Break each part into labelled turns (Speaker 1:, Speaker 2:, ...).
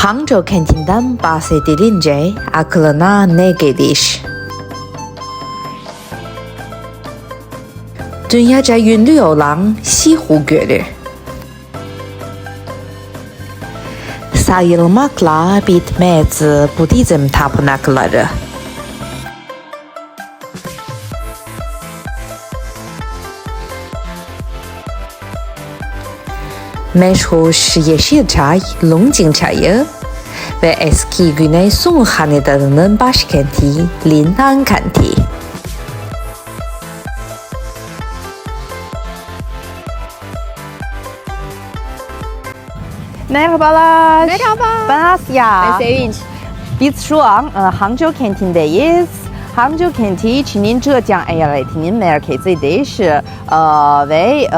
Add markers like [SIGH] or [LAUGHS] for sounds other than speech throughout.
Speaker 1: Hangzhou kentinden bahsedilince aklına ne gelir? Dünyaca ünlü olan Sihu Gölü. Sayılmakla bitmez Budizm tapınakları. Meşhur yeşil çay Longjing çayı ve eski Güney Song Hanedanı'nın başkenti Linnan kenti. Merhabalar.
Speaker 2: Merhaba.
Speaker 1: Ben Asya.
Speaker 2: Ben Sevinç.
Speaker 1: Biz şu an e, Hangzhou kentindeyiz. Hangzhou kenti Çin'in Zhejiang eyaletinin merkezidir. E, ve e,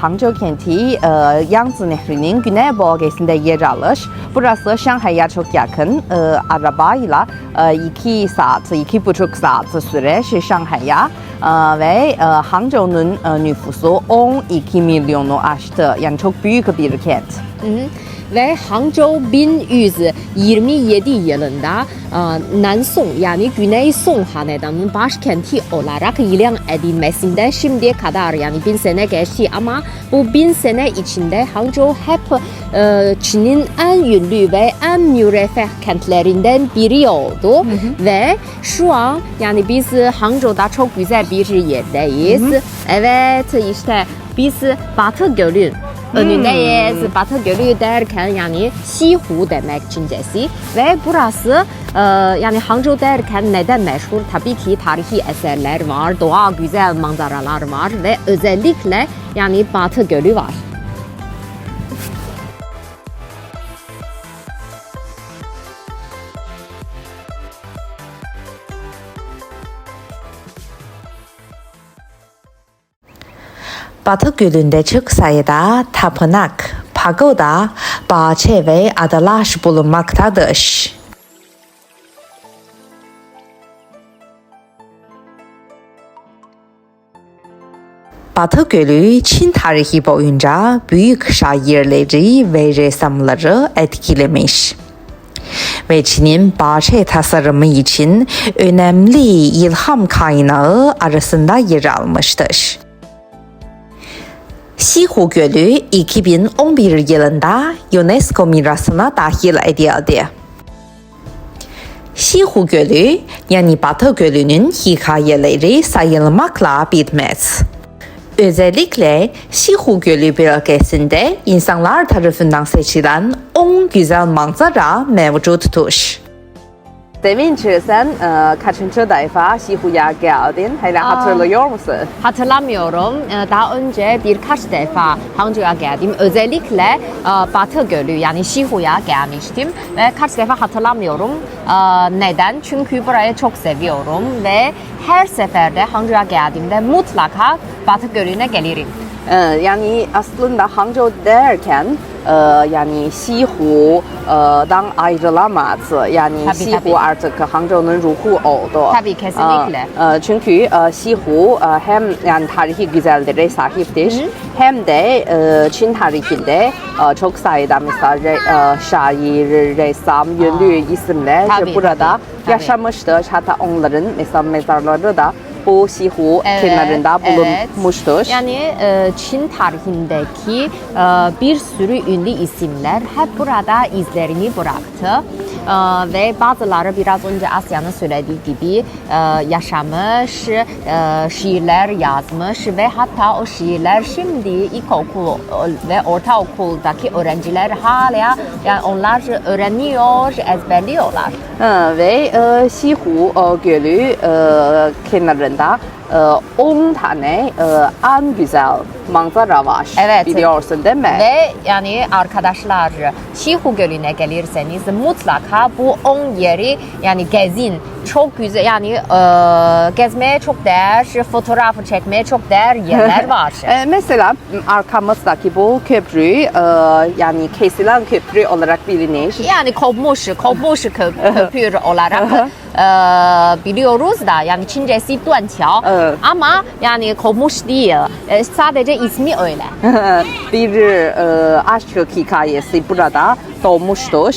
Speaker 1: Hangzhou kenti e, Yangtze Nehri'nin güney bölgesinde yer alır. Burası Şanghay'a çok yakın. E, arabayla 2 saat, iki buçuk saat sürer Şanghay'a. E, ve e, Hangzhou'nun e, nüfusu 12 milyonu aştı. Yani çok büyük bir kent.
Speaker 2: Hı. Ve Hangzhou 1127 yılında e, Nansong yani Güney Song Hanedanı'nın başkenti olarak ilan edilmesinden şimdiye kadar yani bin sene geçti. Ama bu bin sene içinde Hangzhou hep e, Çin'in en ünlü ve en müreffeh kentlerinden biri oldu. Ve şu an yani biz Hangzhou'da çok güzel bir yerdeyiz. Evet işte biz Batı Gölü önündeyiz. Batı Gölü derken yani Sihu demek Çincesi ve burası e, yani Hangzhou derken neden meşhur? Tabii ki tarihi eserler var, doğa güzel manzaralar var ve özellikle yani Batı Gölü var.
Speaker 1: Batı Gölü'nde çok sayıda tapınak, pagoda, bahçe ve adalar bulunmaktadır. Batı Gölü Çin tarihi boyunca büyük şairleri ve ressamları etkilemiş ve Çin'in bahçe tasarımı için önemli ilham kaynağı arasında yer almıştır. Sihu Gölü 2011 yılında UNESCO mirasına dahil edildi. Sihu Gölü yani Batı Gölü'nün hikayeleri sayılmakla bitmez. Özellikle Sihu Gölü bölgesinde insanlar tarafından seçilen 10 güzel manzara mevcuttur. Sevinç sen e, kaçıncı defa Sihu'ya geldin? Hala hatırlıyor musun?
Speaker 2: Hatırlamıyorum. Ee, Daha önce birkaç defa Hangzhou'ya geldim. Özellikle e, Batı Gölü yani Sihu'ya gelmiştim. Ve kaç defa hatırlamıyorum. Ee, Neden? Çünkü burayı çok seviyorum ve her seferde Hangzhou'ya geldiğimde mutlaka Batı Gölü'ne gelirim.
Speaker 1: Ee, yani aslında Hangzhou derken e, yani Sihu'dan ayrılamaz. Yani
Speaker 2: Tabii,
Speaker 1: Sihu
Speaker 2: tabii.
Speaker 1: artık Hangzhou'nun ruhu oldu.
Speaker 2: Tabii, kesinlikle.
Speaker 1: Çünkü Sihu hem yani tarihi güzelliğe sahiptir hem de Çin tarihinde çok sayıda mesela re- şair, ressam, ünlü isimler
Speaker 2: Tabii,
Speaker 1: burada
Speaker 2: tabii, tabii.
Speaker 1: yaşamıştır. Hatta onların mesela mezarları da bu Sihu
Speaker 2: Evet,
Speaker 1: kenarında
Speaker 2: evet.
Speaker 1: bulunmuştur.
Speaker 2: Yani e, Çin tarihindeki e, bir sürü ünlü isimler hep burada izlerini bıraktı. E, ve bazıları biraz önce Asya'nın söylediği gibi e, yaşamış, e, şiirler yazmış ve hatta o şiirler şimdi ilkokul ve ortaokuldaki öğrenciler hala yani onlar öğreniyor, ezberliyorlar.
Speaker 1: Ha, ve e, Sihu e, Gölü e, kenarında e, 10 tane e, en güzel manzara var.
Speaker 2: Evet.
Speaker 1: Biliyorsun değil mi?
Speaker 2: Ve yani arkadaşlar Şihu Gölü'ne gelirseniz mutlaka bu 10 yeri yani gezin. Çok güzel yani e, gezmeye çok değer, fotoğraf çekmeye çok değer yerler [LAUGHS] var.
Speaker 1: E, mesela arkamızdaki bu köprü e, yani kesilen köprü olarak bilinir.
Speaker 2: yani kopmuş, kopmuş kö- [LAUGHS] köprü olarak e, biliyoruz da yani Çincesi Duanqiao
Speaker 1: Evet.
Speaker 2: ama yani kopmuş değil. E, sadece ismi öyle. [LAUGHS]
Speaker 1: bir e, aşk hikayesi burada doğmuştur.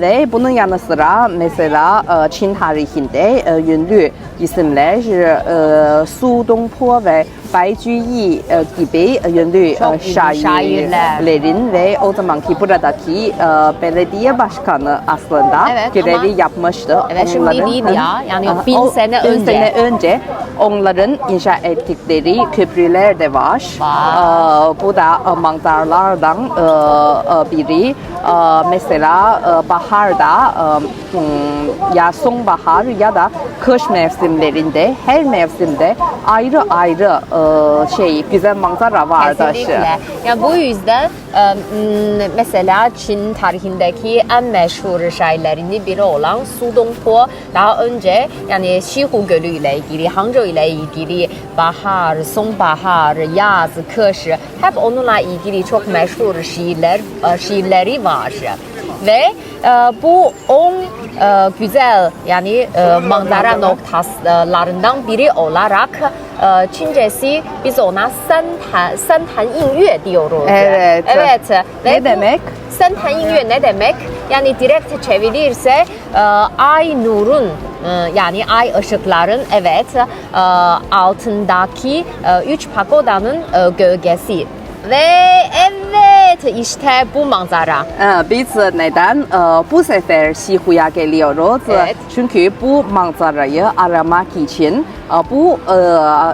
Speaker 1: Ve bunun yanı sıra mesela e, Çin tarihinde e, ünlü isimler e, Su Dongpo ve Bai Juyi e, gibi ünlü
Speaker 2: Çok
Speaker 1: e,
Speaker 2: ünlü
Speaker 1: şairler
Speaker 2: şairler.
Speaker 1: lerin ve o zamanki buradaki e, belediye başkanı aslında
Speaker 2: Evet,
Speaker 1: görevi
Speaker 2: ama-
Speaker 1: yapmıştı.
Speaker 2: Evet, şimdi
Speaker 1: Onların-
Speaker 2: değil ya. Yani
Speaker 1: Aha,
Speaker 2: bin
Speaker 1: o
Speaker 2: sene
Speaker 1: bin
Speaker 2: önce.
Speaker 1: sene önce onların inşa ettikleri köprüler de var.
Speaker 2: Var.
Speaker 1: E, bu da e, manzaralardan e, e, biri. E, mesela e, baharda e, hmm, ya sonbahar ya da kış mevsimlerinde her mevsimde ayrı ayrı e, şey güzel manzara vardı.
Speaker 2: Kesinlikle. Yani bu yüzden e, mesela Çin tarihindeki en meşhur şairlerinden biri olan Su Dongpo daha önce yani Şihu Gölü ile ilgili, Hangzhou ile ilgili bahar, sonbahar, yaz, kış hep onunla ilgili çok meşhur şiirler, e, şiirleri var. Ve e, bu 10 e, güzel yani e, manzara noktalarından biri olarak e, Çincesi biz ona Sentan, Sentan İnyue diyoruz.
Speaker 1: Evet.
Speaker 2: Evet. Ve
Speaker 1: Ne
Speaker 2: bu
Speaker 1: demek?
Speaker 2: Sentan İnyue ne demek? Yani direkt çevirirse e, ay nurun e, yani ay ışıkların evet e, altındaki e, üç pagodanın gölgesi. Ve evet işte bu manzara.
Speaker 1: Ee, Biz neden e, bu sefer Sihu'ya geliyoruz?
Speaker 2: Evet.
Speaker 1: Çünkü bu manzarayı aramak için e, bu e,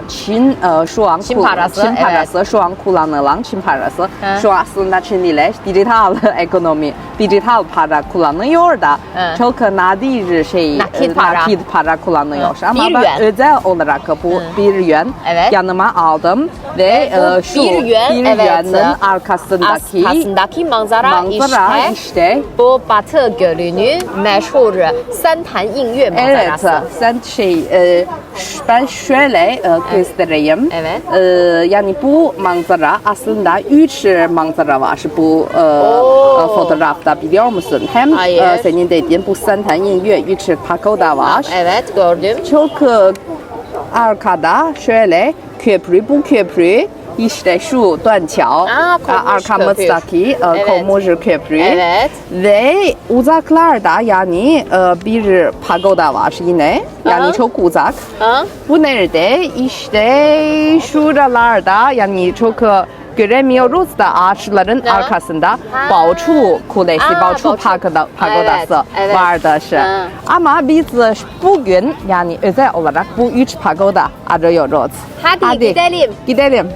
Speaker 1: Çin e, şu an
Speaker 2: Çin parası,
Speaker 1: Çin
Speaker 2: evet.
Speaker 1: parası şu an kullanılan Çin parası.
Speaker 2: Hı.
Speaker 1: Şu aslında Çinliler dijital [LAUGHS] ekonomi, dijital para kullanıyor da
Speaker 2: Hı.
Speaker 1: çok nadir şey
Speaker 2: Nakit para.
Speaker 1: nakit para kullanıyor.
Speaker 2: Hı.
Speaker 1: Ama
Speaker 2: Bir
Speaker 1: ben
Speaker 2: yuan.
Speaker 1: özel olarak bu
Speaker 2: Hı.
Speaker 1: bir yuan
Speaker 2: Evet.
Speaker 1: yanıma aldım ve
Speaker 2: Ve
Speaker 1: e, şu
Speaker 2: bir yuan,
Speaker 1: bir
Speaker 2: evet.
Speaker 1: Yuanın arkasındaki
Speaker 2: Arkasındaki manzara,
Speaker 1: manzara
Speaker 2: işte,
Speaker 1: işte
Speaker 2: bu Batı Gölü'nün meşhur Sentan İnyue manzarası.
Speaker 1: Evet, sen şey, e, ben şöyle e, göstereyim.
Speaker 2: Evet.
Speaker 1: E, yani bu manzara aslında üç e, manzara var bu e, e, fotoğrafta biliyor musun? Hem
Speaker 2: Hayır.
Speaker 1: e, senin dediğin bu Sentan Yingyue üç pagoda var.
Speaker 2: Evet gördüm.
Speaker 1: Çok e, arkada şöyle köprü, bu köprü işte şu Duanqiao,
Speaker 2: Aa, Konmuş
Speaker 1: arkamızdaki e,
Speaker 2: Evet.
Speaker 1: Köprü.
Speaker 2: Evet.
Speaker 1: Ve uzaklarda yani e, bir pagoda var yine. Yani
Speaker 2: Aha.
Speaker 1: çok uzak.
Speaker 2: Ha?
Speaker 1: Bu nerede? İşte şuralarda yani çok e, göremiyoruz da ağaçların
Speaker 2: Ha.
Speaker 1: arkasında
Speaker 2: Ha.
Speaker 1: Baochu Kulesi,
Speaker 2: Aa,
Speaker 1: Baochu
Speaker 2: Baochu.
Speaker 1: Pagoda, Pagodası
Speaker 2: Evet, evet.
Speaker 1: vardır.
Speaker 2: Ha.
Speaker 1: Ama biz e, bugün yani özel olarak bu üç pagoda arıyoruz.
Speaker 2: Hadi, gidelim.
Speaker 1: Gidelim.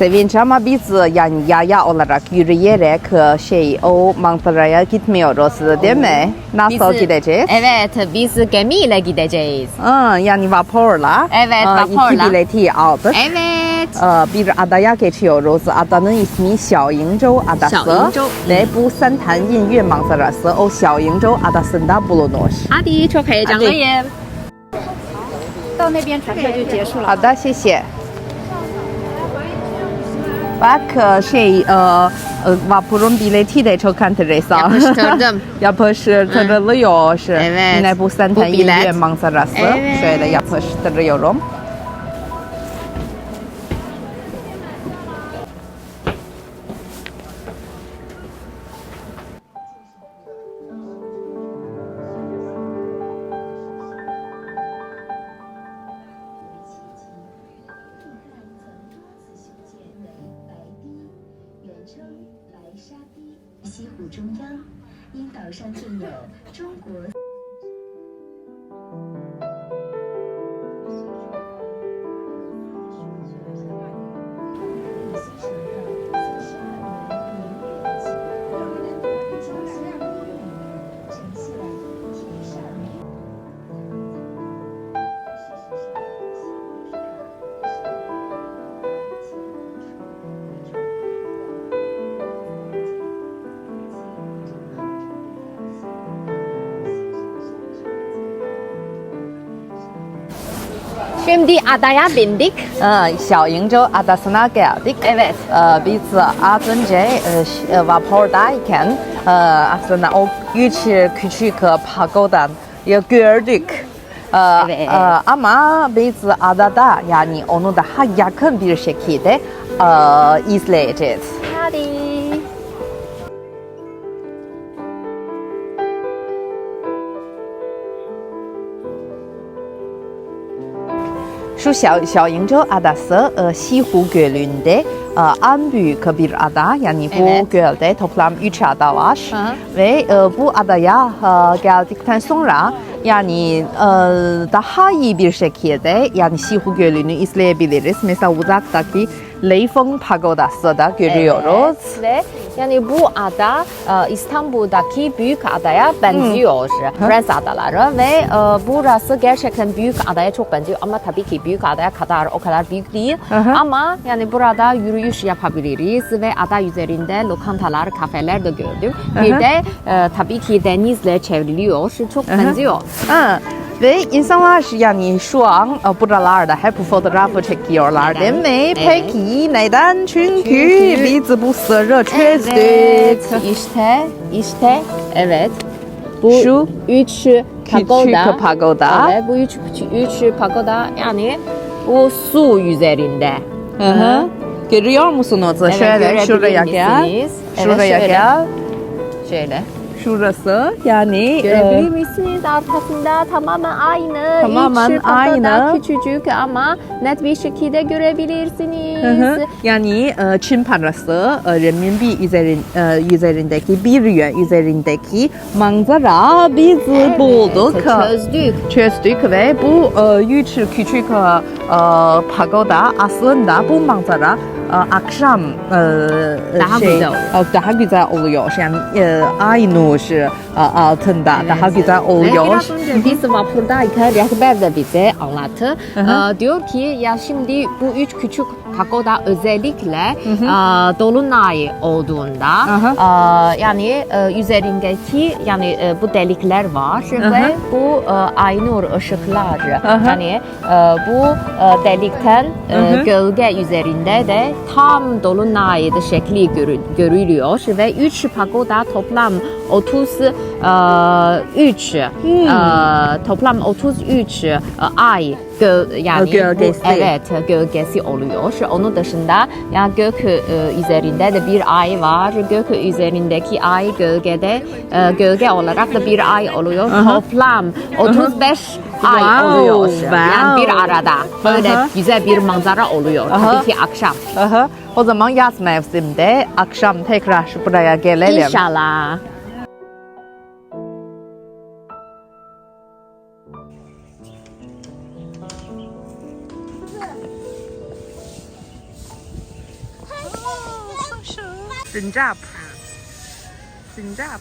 Speaker 1: Sevinç ama biz e, yani yaya olarak yürüyerek e, şey o manzaraya gitmiyoruz değil mi? Nasıl
Speaker 2: Biz-
Speaker 1: gideceğiz?
Speaker 2: Evet biz gemiyle gideceğiz.
Speaker 1: Aa, yani vapurla.
Speaker 2: Evet,
Speaker 1: Aa,
Speaker 2: vapurla.
Speaker 1: İki bileti aldık.
Speaker 2: Evet.
Speaker 1: Aa, bir adaya geçiyoruz. Adanın ismi Xiaoyingzhou Adası.
Speaker 2: Xiaoyingzhou.
Speaker 1: Ve bu Sentan Yinyue manzarası o Xiaoyingzhou Adası'nda bulunur.
Speaker 2: Hadi çok heyecanlıyım.
Speaker 3: 到那边船票就结束了。
Speaker 1: 好的，谢谢。 Bak e, şey e, e, vapurun bileti de çok enteresan.
Speaker 2: Yapıştırdım. [LAUGHS]
Speaker 1: Yapıştırılıyor.
Speaker 2: Evet.
Speaker 1: Yine bu Sentan
Speaker 2: Bu bilet.
Speaker 1: Manzarası.
Speaker 2: Evet.
Speaker 1: Şöyle yapıştırıyorum.
Speaker 4: “西湖中央，因岛上建有中国。
Speaker 2: şimdi adaya bindik.
Speaker 1: Ee, Xiaoyingzhou adasına geldik.
Speaker 2: Evet.
Speaker 1: Ee, biz az önce e, vapordayken e, aslında o üç küçük pagodan gördük.
Speaker 2: Evet.
Speaker 1: ama biz adada yani onu daha yakın bir şekilde e, izleyeceğiz.
Speaker 2: Hadi.
Speaker 1: şu Şa Şaoyingzhou Adası e, Sihu Gölü'nde e, en büyük bir ada. Yani bu
Speaker 2: Evet.
Speaker 1: gölde toplam üç ada var.
Speaker 2: Aha.
Speaker 1: Ve e, bu adaya e, geldikten sonra yani e, daha iyi bir şekilde yani Sihu Gölü'nü izleyebiliriz. Mesela uzaktaki Leifeng Pagodası da görüyoruz.
Speaker 2: Evet. Ve yani bu ada e, İstanbul'daki büyük adaya benziyor. Prens adaları ve e, burası gerçekten büyük adaya çok benziyor ama tabii ki büyük adaya kadar o kadar büyük değil.
Speaker 1: hı.
Speaker 2: Ama yani burada yürüyüş yapabiliriz ve ada üzerinde lokantalar, kafeler de gördüm. Bir
Speaker 1: hı.
Speaker 2: de e, tabii ki denizle çevriliyor. Çok benziyor.
Speaker 1: Ha, ve insanlar yani şu an e, buralarda hep fotoğrafı çekiyorlar değil mi? Peki neden? Çünkü, biz bu sırrı çözdük.
Speaker 2: Evet, işte, işte, evet. Bu
Speaker 1: Şu
Speaker 2: üç pagoda.
Speaker 1: pagoda.
Speaker 2: Evet, bu üç, üç pagoda yani bu su üzerinde.
Speaker 1: Hı hı. Görüyor musunuz?
Speaker 2: Evet,
Speaker 1: şöyle şuraya gel.
Speaker 2: Evet,
Speaker 1: Şuraya
Speaker 2: şöyle.
Speaker 1: gel.
Speaker 2: Şöyle.
Speaker 1: Şurası yani
Speaker 2: Görebilir
Speaker 1: e,
Speaker 2: misiniz? Arkasında tamamen aynı.
Speaker 1: Tamamen
Speaker 2: pagoda
Speaker 1: aynı.
Speaker 2: küçücük ama net bir şekilde görebilirsiniz.
Speaker 1: Hı hı. Yani e, Çin parası e, renminbi üzerin, e, üzerindeki bir yuan üzerindeki manzara biz
Speaker 2: Evet,
Speaker 1: bulduk.
Speaker 2: Çözdük.
Speaker 1: çözdük ve bu e, üç küçük e, e, pagoda aslında bu manzara akşam
Speaker 2: Daha
Speaker 1: şey,
Speaker 2: güzel.
Speaker 1: e, daha güzel oluyor. Yani e, ay nur e, altında daha
Speaker 2: Evet.
Speaker 1: güzel
Speaker 2: Ve
Speaker 1: oluyor.
Speaker 2: biraz önce biz vapurdayken rehber de bize anlattı. Ee, diyor ki ya şimdi bu üç küçük pagoda özellikle e, dolunay olduğunda
Speaker 1: Aha.
Speaker 2: e, yani e, üzerindeki yani e, bu delikler var
Speaker 1: Aha.
Speaker 2: ve bu e, aynur ışıklar
Speaker 1: Aha.
Speaker 2: yani e, bu e, delikten e,
Speaker 1: Aha.
Speaker 2: gölge üzerinde de tam dolunay şekli görü- görülüyor ve üç pagoda toplam 33 e, toplam 33 e, ay gö, yani bu-
Speaker 1: Gölgesi.
Speaker 2: evet gölgesi oluyor. Onun dışında yani gök üzerinde de bir ay var. Gök üzerindeki ay gölgede gölge olarak da bir ay oluyor. Toplam 35 ay
Speaker 1: Wow,
Speaker 2: oluyor.
Speaker 1: wow.
Speaker 2: Yani bir arada böyle
Speaker 1: Aha.
Speaker 2: güzel bir manzara oluyor.
Speaker 1: Aha.
Speaker 2: Tabii ki akşam.
Speaker 1: Aha. O zaman yaz mevsiminde akşam tekrar buraya gelelim.
Speaker 2: İnşallah.
Speaker 1: ซินจับซินจับ